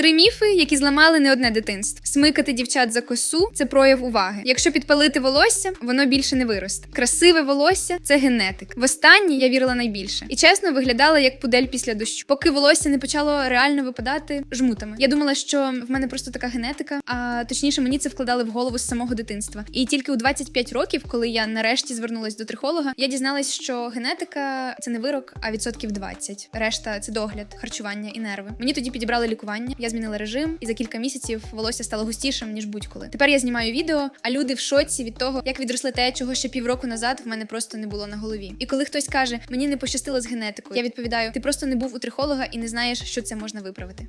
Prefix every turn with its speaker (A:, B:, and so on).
A: Три міфи, які зламали не одне дитинство. Смикати дівчат за косу це прояв уваги. Якщо підпалити волосся, воно більше не виросте. Красиве волосся це генетик. В останнє я вірила найбільше і чесно виглядала як пудель після дощу, поки волосся не почало реально випадати жмутами. Я думала, що в мене просто така генетика, а точніше, мені це вкладали в голову з самого дитинства. І тільки у 25 років, коли я нарешті звернулась до трихолога, я дізналась, що генетика це не вирок, а відсотків 20. Решта це догляд, харчування і нерви. Мені тоді підібрали лікування. Я змінила режим, і за кілька місяців волосся стало густішим ніж будь-коли. Тепер я знімаю відео, а люди в шоці від того, як відросли те, чого ще півроку назад в мене просто не було на голові. І коли хтось каже, мені не пощастило з генетикою, я відповідаю: ти просто не був у трихолога і не знаєш, що це можна виправити.